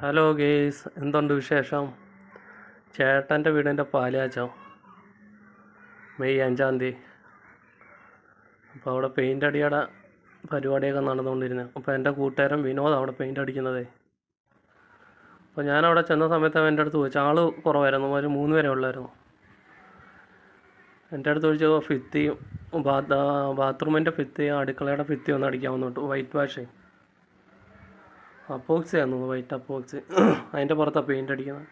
Hello guys എന്തുണ്ട് വിശേഷം? ചേട്ടന്റെ വീടിന്റെ പാലാച്ചോ? മെയ് അഞ്ചാം തീയതി. അപ്പോൾ അവിടെ പെയിന്റ് അടിയുടെ പരിപാടിയൊക്കെ നടന്നുകൊണ്ടിരുന്നത് അപ്പോൾ എന്റെ കൂട്ടുകാരൻ വിനോദ് അവിടെ പെയിന്റ് അടിക്കുന്നതേ. അപ്പോൾ ഞാനവിടെ ചെന്ന സമയത്ത് അവൻ എന്റെ അടുത്ത് ചോദിച്ചു. ആൾ കുറവായിരുന്നു. ഒരു മൂന്ന് പേരെ ഉള്ളായിരുന്നു. എന്റെ അടുത്ത് ചോദിച്ചു ഫിത്തി ബാത്ത് ബാത്റൂമിന്റെ ഫിത്തി അടുക്കളയുടെ ഭിത്തി ഒന്ന് അടിക്കാമെന്ന് വൈറ്റ് വാഷേ. അപ്പോക്സി ആയിരുന്നു വൈറ്റ് അപ്പോക്സ്. അതിന്റെ പുറത്താണ് പെയിന്റ് അടിക്കുന്നത്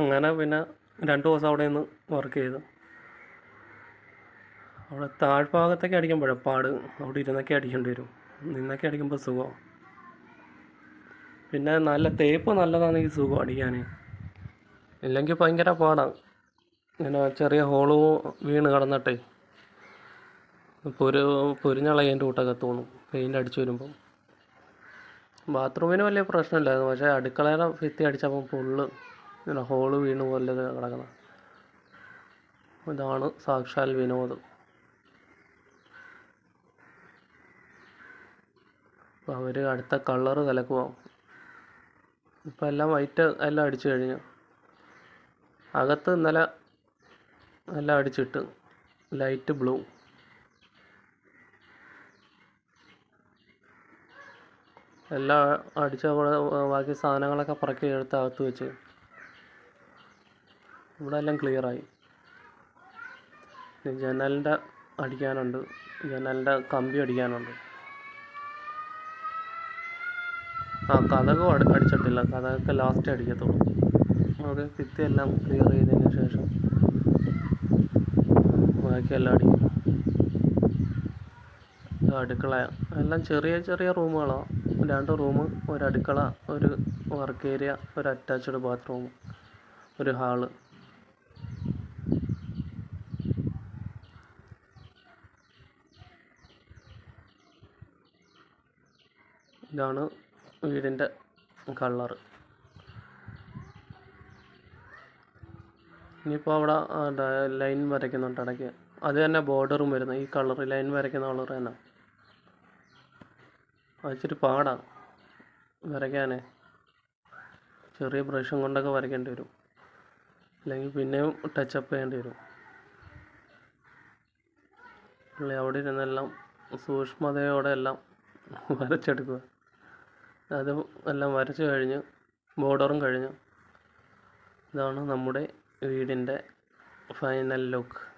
അങ്ങനെ പിന്നെ രണ്ട് ദിവസം അവിടെ നിന്ന് വർക്ക് ചെയ്തു. അവിടെ താഴ്ഭാഗത്തൊക്കെ അടിക്കുമ്പോഴേ പാട് അവിടെ ഇരുന്നൊക്കെ അടിക്കേണ്ടി വരും. നിന്നൊക്കെ അടിക്കുമ്പോൾ സുഖം. പിന്നെ നല്ല തേപ്പ് നല്ലതാണെങ്കിൽ സുഖം അടിക്കാൻ ഇല്ലെങ്കിൽ ഭയങ്കര പാടാണ് ഇങ്ങനെ ചെറിയ ഹോൾ വീണ് കിടന്നിട്ടേ. പൊരു പൊരിഞ്ഞളയതിന്റെ കൂട്ടൊക്കെ തോന്നും പെയിന്റ് അടിച്ചു വരുമ്പോൾ ബാത്റൂമിന് വലിയ പ്രശ്നമില്ലായിരുന്നു പക്ഷേ അടുക്കളയുടെ ഭിത്തി അടിച്ചപ്പോൾ ഫുള്ള് ഇങ്ങനെ ഹോൾ വീണ് പോലെ കിടക്കണം ഇതാണ് സാക്ഷാൽ വിനോദം. അവർ അടുത്ത കളറ് കലക്കുവാം. ഇപ്പം എല്ലാം വൈറ്റ് എല്ലാം അടിച്ചു കഴിഞ്ഞു. അകത്ത് ഇന്നലെ എല്ലാം അടിച്ചിട്ട് ലൈറ്റ് ബ്ലൂ എല്ലാം അടിച്ച ബാക്കി സാധനങ്ങളൊക്കെ പറക്കി എടുത്ത് അകത്ത് വെച്ച്. ഇവിടെ എല്ലാം ക്ലിയറായി ജനലിന്റെ അടിക്കാനുണ്ട്. ജനലിന്റെ കമ്പി അടിക്കാനുണ്ട്. ആ കഥകും അടി അടിച്ചിട്ടില്ല. കഥകൊക്കെ ലാസ്റ്റ് അടിക്കത്തുള്ളൂ. ഓക്കെ ഭിത്തി എല്ലാം ക്ലിയർ ചെയ്തതിന് ശേഷം ബാക്കിയെല്ലാം അടിക്കും. അടുക്കള. എല്ലാം ചെറിയ ചെറിയ റൂമുകളാണ് രണ്ട് റൂം ഒരു അടുക്കള ഒരു വർക്ക് ഏരിയ ഒരു അറ്റാച്ച്ഡ് ബാത്റൂം ഒരു ഹാൾ ഇതാണ് വീടിന്റെ കളർ ഇനിയിപ്പോൾ അവിടെ ലൈൻ വരയ്ക്കുന്നുണ്ട് ഇടയ്ക്ക്. അത് തന്നെ ബോർഡറും വരുന്നത് ഈ കളർ ലൈൻ വരയ്ക്കുന്ന കളർ തന്നെ. അത് ഇച്ചിരി പാടാണ് വരയ്ക്കാനേ. ചെറിയ ബ്രഷും കൊണ്ടൊക്കെ വരയ്ക്കേണ്ടി വരും. അല്ലെങ്കിൽ പിന്നെയും ടച്ചപ്പ് ചെയ്യേണ്ടി വരും. പുള്ളി അവിടെ ഇരുന്നെല്ലാം സൂക്ഷ്മതയോടെ എല്ലാം വരച്ചെടുക്കുക. അത് എല്ലാം വരച്ചു കഴിഞ്ഞ് ബോർഡറും കഴിഞ്ഞു ഇതാണ് നമ്മുടെ വീടിന്റെ ഫൈനൽ ലുക്ക്